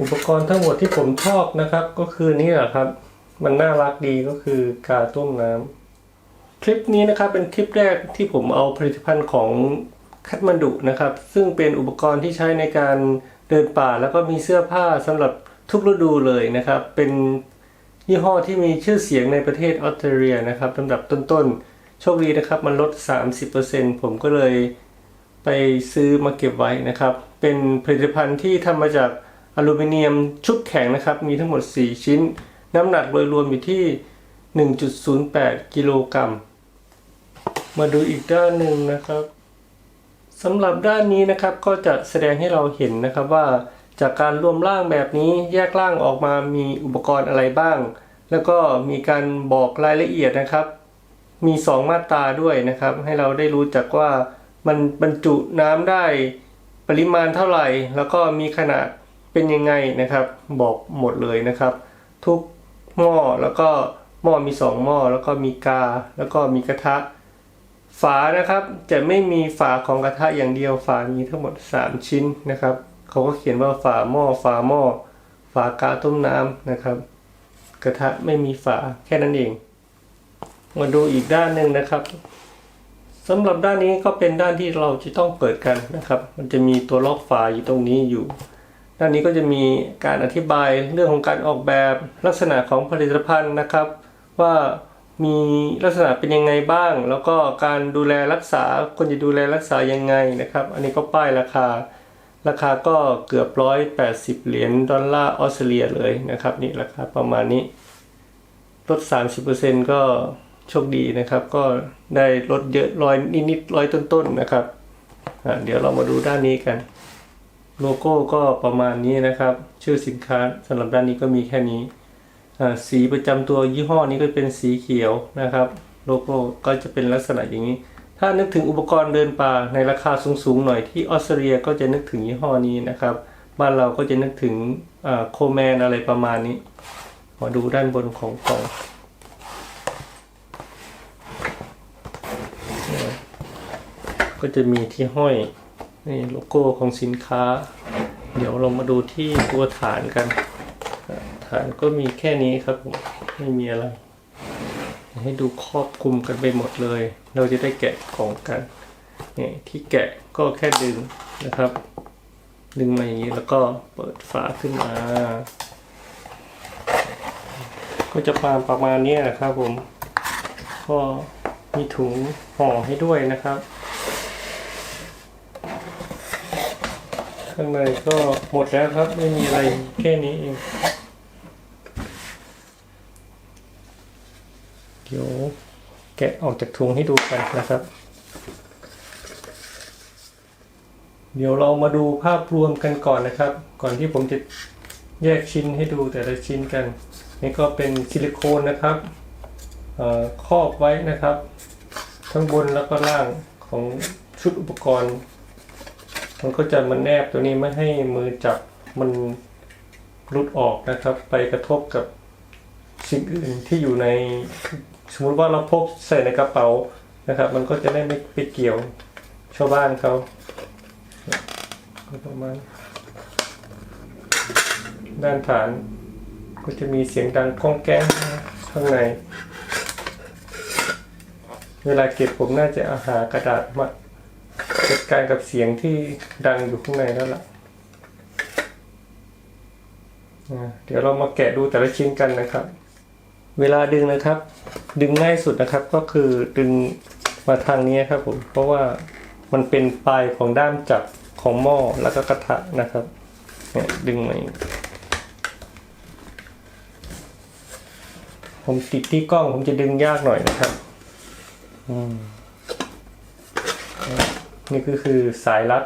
อุปกรณ์ทั้งหมดที่ผมชอบนะครับ ก็คือนี่แหละครับ มันน่ารักดีก็คือกาต้มน้ำคลิปนี้นะครับเป็นคลิปแรกที่ผมเอาผลิตภัณฑ์ของคัตมันดุนะครับ ซึ่งเป็นอุปกรณ์ที่ใช้ในการเดินป่า แล้วก็มีเสื้อผ้าสำหรับทุกฤดูเลยนะครับ เป็นยี่ห้อที่มีชื่อเสียงในประเทศออสเตรเลียนะครับลำดับต้นๆ โชคดีนะครับ มันลด 30%ผมก็เลยไปซื้อมาเก็บไว้นะครับ เป็นผลิตภัณฑ์ที่ทำมาจาก อลูมิเนียมชุบแข็งนะครับ มีทั้งหมด 4 ชิ้น น้ำหนักโดยรวมอยู่ที่ 1.08 กิโลกรัม มาดูอีกด้านหนึ่งนะครับสำหรับด้านนี้นะครับก็จะแสดงให้เราเห็นนะครับว่าจากการรวมร่างแบบนี้แยกร่างออกมามีอุปกรณ์อะไรบ้าง แล้วก็มีการบอกรายละเอียดนะครับ มี 2 มาตราด้วยนะครับ ให้เราได้รู้จักว่ามันบรรจุน้ำได้ปริมาณเท่าไหร่ แล้วก็มีขนาด เป็นยังไงนะครับ บอกหมดเลยนะครับ ทุกหม้อแล้วก็หม้อมี 2 หม้อแล้วก็มีกา แล้วก็มีกระทะ ฝานะครับจะไม่มีฝาของกระทะอย่างเดียวฝามีทั้งหมด 3 ชิ้นนะครับเขาก็เขียนว่าฝาหม้อฝาหม้อฝากาต้มน้ำนะครับ กระทะไม่มีฝาแค่นั้นเอง มาดูอีกด้านหนึ่งนะครับสำหรับด้านนี้ก็เป็นด้านที่เราจะต้องเปิดกันนะครับ มันจะมีตัวล็อกฝาอยู่ตรงนี้อยู่ ด้านนี้ก็จะมีการอธิบายเรื่องของการออกแบบลักษณะของผลิตภัณฑ์นะครับ ว่ามีลักษณะเป็นยังไงบ้าง แล้วก็การดูแลรักษาควรจะดูแลรักษายังไงนะครับ อันนี้ก็ป้ายราคา ราคาก็เกือบร้อยแปดสิบเหรียญดอลลาร์ออสเตรเลียเลยนะครับนี่ราคาประมาณนี้ลด 30%ก็โชคดีนะครับ ก็ได้ลดเยอะร้อยนิดๆร้อยต้นๆนะครับเดี๋ยวเรามาดูด้านนี้กัน โลโก้ก็ประมาณนี้นะครับ ชื่อสินค้าสำหรับด้านนี้ก็มีแค่นี้ สีประจำตัวยี่ห้อนี้ก็เป็นสีเขียวนะครับ โลโก้ก็จะเป็นลักษณะอย่างนี้ ถ้านึกถึงอุปกรณ์เดินป่าในราคาสูงๆหน่อยที่ออสเตรเลียก็จะนึกถึงยี่ห้อนี้นะครับ บ้านเราก็จะนึกถึงโคแมนอะไรประมาณนี้มาดูด้านบนของกล่องก็จะมีที่ห้อย นี่โลโก้ของสินค้า เดี๋ยวเรามาดูที่ตัวฐานกัน ฐานก็มีแค่นี้ครับผมไม่มีอะไร ให้ดูครอบคลุมกันไปหมดเลย เราจะได้แกะของกันนี่ที่แกะก็แค่ดึงนะครับ ดึงมาอย่างนี้แล้วก็เปิดฝาขึ้นมา ก็จะปาประมาณนี้นะครับผม ก็มีถุงห่อให้ด้วยนะครับ ข้างในก็หมดแล้วครับ ไม่มีอะไรแค่นี้เองเดี๋ยวแกะออกจากถุงให้ดูกันนะครับ เดี๋ยวเรามาดูภาพรวมกันก่อนนะครับ ก่อนที่ผมจะแยกชิ้นให้ดูแต่ละชิ้นกัน นี่ก็เป็นซิลิโคนนะครับเอ่อครอบไว้นะครับ ทั้งบนแล้วก็ล่างของชุดอุปกรณ์ มันก็จะมันแนบตัวนี้ไม่ให้มือจับมันรุดออกนะครับ ไปกระทบกับสิ่งอื่นที่อยู่ใน สมมุติว่าเราพกใส่ในกระเป๋านะครับ มันก็จะได้ไม่ไปเกี่ยวชาวบ้านเขาประมาณด้านฐานก็จะมีเสียงดังก้องแก้งข้างใน เวลาเก็บผมน่าจะเอาหากระดาษมา จัดการกับเสียงที่ดังอยู่ข้างในแล้วล่ะเดี๋ยวเรามาแกะดูแต่ละชิ้นกันนะครับ เวลาดึงนะครับ ดึงง่ายสุดนะครับก็คือดึงมาทางนี้ครับผมเพราะว่ามันเป็นปลายของด้ามจับของหม้อแล้วก็กระทะนะครับเนี่ยดึงมาอยผมติดที่กล้องผมจะดึงยากหน่อยนะครับ อืม นี่ก็คือสายรัด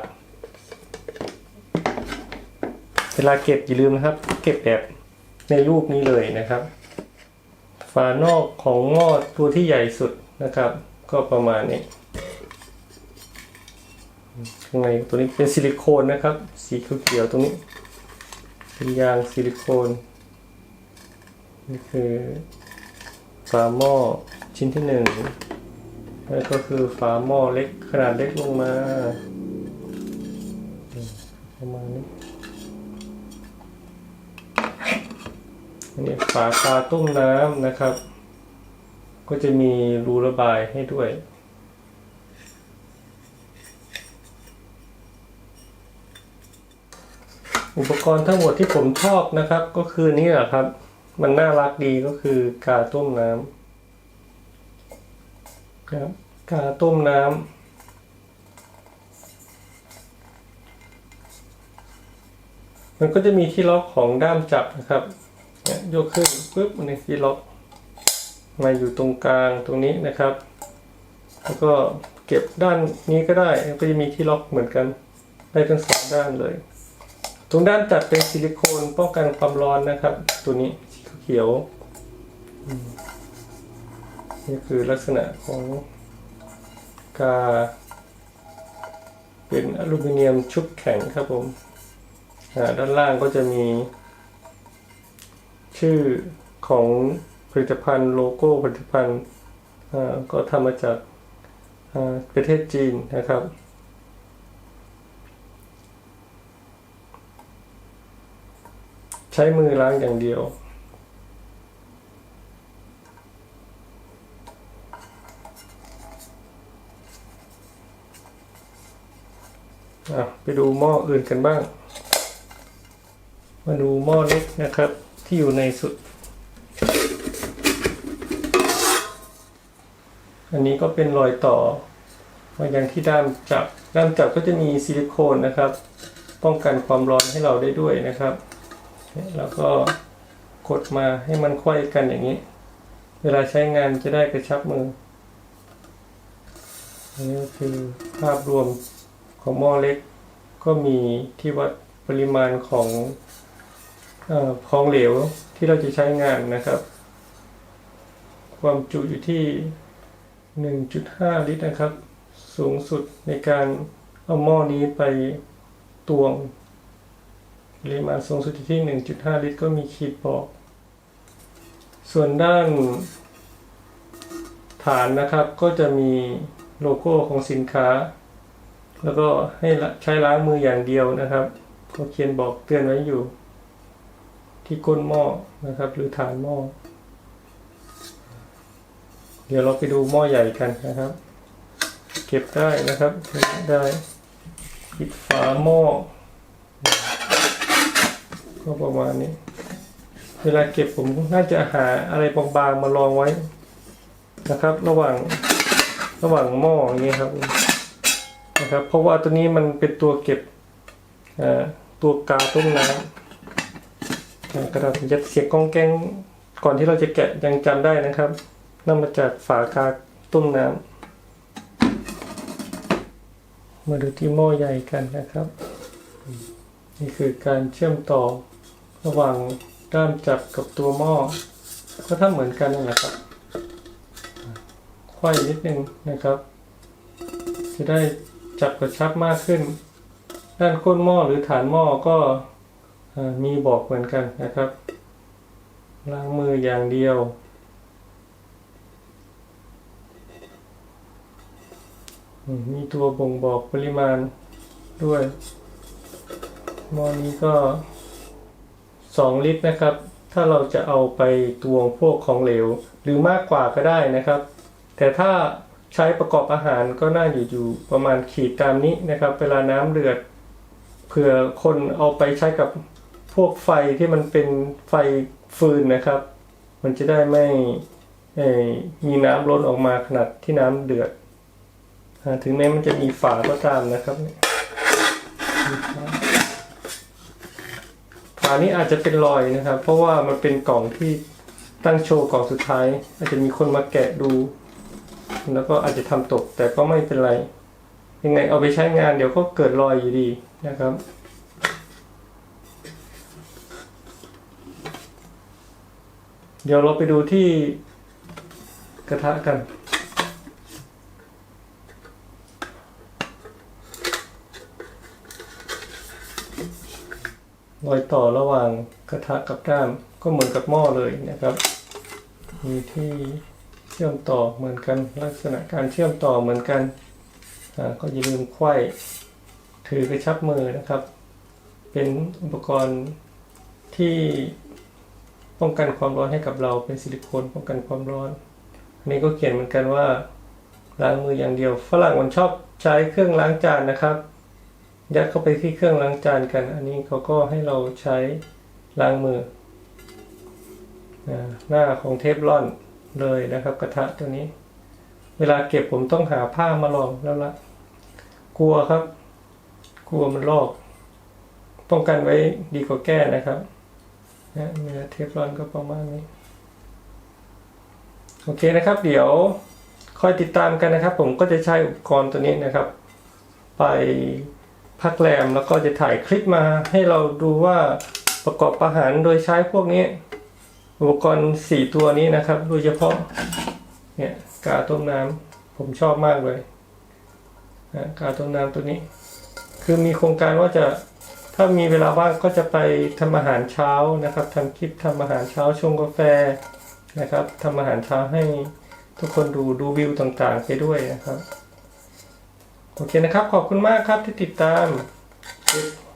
เวลาเก็บอย่าลืมนะครับ เก็บแบบในรูปนี้เลยนะครับ ฝานอกของหม้อตัวที่ใหญ่สุดนะครับ ก็ประมาณนี้ข้างในตัวนี้เป็นซิลิโคนนะครับ สีเขียวๆตรงนี้ เป็นยางซิลิโคนนี่คือฝาหม้อชิ้นที่หนึ่ง แล้วก็คือฝาหม้อเล็กขนาดเล็กลงมาประมาณนี้อันนี้ฝากาต้มน้ำนะครับ ก็จะมีรูระบายให้ด้วยอุปกรณ์ทั้งหมดที่ผมชอบนะครับ ก็คือนี่แหละครับ มันน่ารักดีก็คือกาต้มน้ำ ครับกาต้มน้ำมันก็จะมีที่ล็อกของด้ามจับนะครับเนี่ยยกขึ้นปุ๊บมันมีที่ล็อก มาอยู่ตรงกลางตรงนี้นะครับ แล้วก็เก็บด้านนี้ก็ได้ก็จะมีที่ล็อกเหมือนกัน ได้ทั้งสองด้านเลย ตรงด้านจัดเป็นซิลิโคนป้องกันความร้อนนะครับ ตัวนี้สีเขียวอืม นี่คือลักษณะของกา เป็นอลูมิเนียมชุบแข็งครับผมด้านล่างก็จะมี ชื่อของผลิตภัณฑ์โลโก้ผลิตภัณฑ์ก็ทำมาจากประเทศจีนนะครับใช้มือล้างอย่างเดียว ไปดูหม้ออื่นกันบ้าง มาดูหม้อเล็กนะครับ ที่อยู่ในสุด อันนี้ก็เป็นรอยต่อมายังที่ด้ามจับ ด้ามจับก็จะมีซิลิโคนนะครับ ป้องกันความร้อนให้เราได้ด้วยนะครับ แล้วก็กดมาให้มันควยกันอย่างนี้ เวลาใช้งานจะได้กระชับมือนนี้ก็คือภาพรวม ของหม้อเล็กก็มีที่วัดปริมาณของอของเหลวที่เราจะใช้งานนะครับ ความจุอยู่ที่ 1.5 ลิตรนะครับ สูงสุดในการเอาหม้อนี้ไปตวงปริมาณสูงสุดที่ 1.5 ลิตร ก็มีขีดบอก ส่วนด้านฐานนะครับก็จะมีโลโก้ของสินค้า แล้วก็ให้ใช้ล้างมืออย่างเดียวนะครับเขาเขียนบอกเตือนไว้อยู่ ที่ก้นหม้อนะครับ หรือฐานหม้อ เดี๋ยวเราไปดูหม้อใหญ่กันนะครับ เก็บได้นะครับได้ปิดฝาหม้อก็ประมาณนี้ เวลาเก็บผมน่าจะหาอะไรบางๆมาลองไว้นะครับ ระหว่างระหว่างหม้ออย่างนี้ครับ นะครับ เพราะว่าตัวนี้มันเป็นตัวเก็บตัวกาต้มน้ำกระดาษยัดเสียงกองแกงก่อนที่เราจะแกะยังจำได้นะครับนั่นมาจากฝากาต้มน้ำมาดูที่หม้อใหญ่กันนะครับ นี่คือการเชื่อมต่อระหว่างด้ามจับกับตัวหม้อ ก็ทำเหมือนกันนั่นแหละครับควายนิดนึงนะครับ จะได้ จับกระชับมากขึ้น ด้านก้นหม้อหรือฐานหม้อก็มีบอกเหมือนกันนะครับ ล้างมืออย่างเดียวมมีตัวบ่งบอกปริมาณด้วยหม้อนี้ก็ 2 ลิตรนะครับ ถ้าเราจะเอาไปตวงพวกของเหลว หรือมากกว่าก็ได้นะครับ แต่ถ้า ใช้ประกอบอาหารก็น่าอยู่อยู่ประมาณขีดตามนี้นะครับ เวลาน้ำเดือดเผื่อคนเอาไปใช้กับพวกไฟที่มันเป็นไฟฟืนนะครับ มันจะได้ไม่เอ่มีน้ำล้นออกมาขนาดที่น้ำเดือด ถึงแม้มันจะมีฝาก็ตามนะครับฝานี้อาจจะเป็นรอยนะครับ เพราะว่ามันเป็นกล่องที่ตั้งโชว์กล่องสุดท้าย อาจจะมีคนมาแกะดู แล้วก็อาจจะทำตกแต่ก็ไม่เป็นไร ยังไงเอาไปใช้งานเดี๋ยวก็เกิดรอยอยู่ดีนะครับเดี๋ยวเราไปดูที่กระทะกัน รอยต่อระหว่างกระทะกับด้ามก็เหมือนกับหม้อเลยนะครับ มีที่ เชื่อมต่อเหมือนกัน ลักษณะการเชื่อมต่อเหมือนกันอ่าก็อย่าลืมไขว้ถือกระชับมือนะครับ เป็นอุปกรณ์ที่ปป้องกันความร้อนให้กับเราเป็นซิลิโคนป้องกันความร้อน อันนี้ก็เขียนเหมือนกันว่าล้างมืออย่างเดียวฝรั่งมันชอบใช้เครื่องล้างจานนะครับ ยัดเข้าไปที่เครื่องล้างจานกัน อันนี้เขาก็ให้เราใช้ล้างมืออ่าหน้าของเทฟลอน เลยนะครับ กระทะตัวนี้ เวลาเก็บผมต้องหาผ้ามารองแล้วละกลัวครับ กลัวมันลอก ป้องกันไว้ดีกว่าแก้นะครับนะเนื้อเทฟลอนก็ประมาณนี้ โอเคนะครับ เดี๋ยวคอยติดตามกันนะครับ ผมก็จะใช้อุปกรณ์ตัวนี้นะครับ ไปพักแรมแล้วก็จะถ่ายคลิปมาให้เราดูว่าประกอบอาหารโดยใช้พวกนี้ อุปกรณ์สี่ตัวนี้นะครับ โดยเฉพาะเนี่ยกาต้มน้ำผมชอบมากเลยนะกาต้มน้ำตัวนี้ คือมีโครงการว่าจะถ้ามีเวลาว่างก็จะไปทำอาหารเช้านะครับทำคลิปทำอาหารเช้าชงกาแฟนะครับทำอาหารเช้าให้ทุกคนดูดูวิวต่างๆ ไปด้วยนะครับ โอเคนะครับ ขอบคุณมากครับที่ติดตาม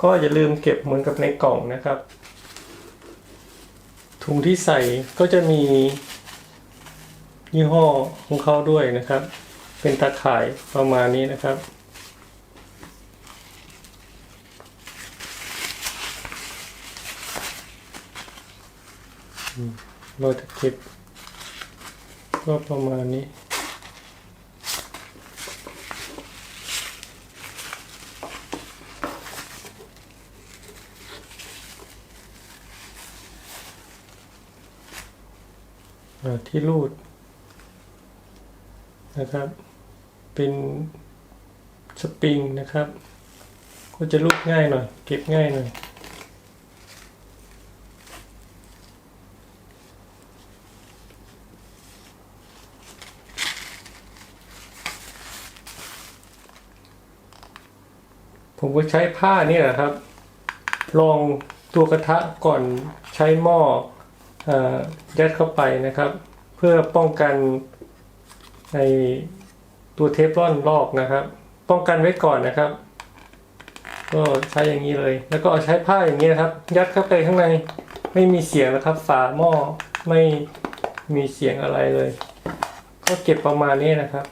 ก็อย่าลืมเก็บเหมือนกับในกล่องนะครับ ถุงที่ใส่ก็จะมียี่ห้อของเขาด้วยนะครับ เป็นตาข่ายประมาณนี้นะครับโรยตะเก็บก็ประมาณนี้ ที่รูดนะครับ เป็นสปริงนะครับ ก็จะรูดง่ายหน่อย เก็บง่ายหน่อยผมก็ใช้ผ้านี่แหละครับรองตัวกระทะก่อนใช้หม้อ ยัดเข้าไปนะครับ เพื่อป้องกันในตัวเทฟลอนลอกนะครับ ป้องกันไว้ก่อนนะครับ ก็ใช้อย่างนี้เลย แล้วก็เอาใช้ผ้าอย่างนี้นะครับ ยัดเข้าไปข้างในไม่มีเสียงนะครับ ฝาหม้อไม่มีเสียงอะไรเลย ก็เก็บประมาณนี้นะครับ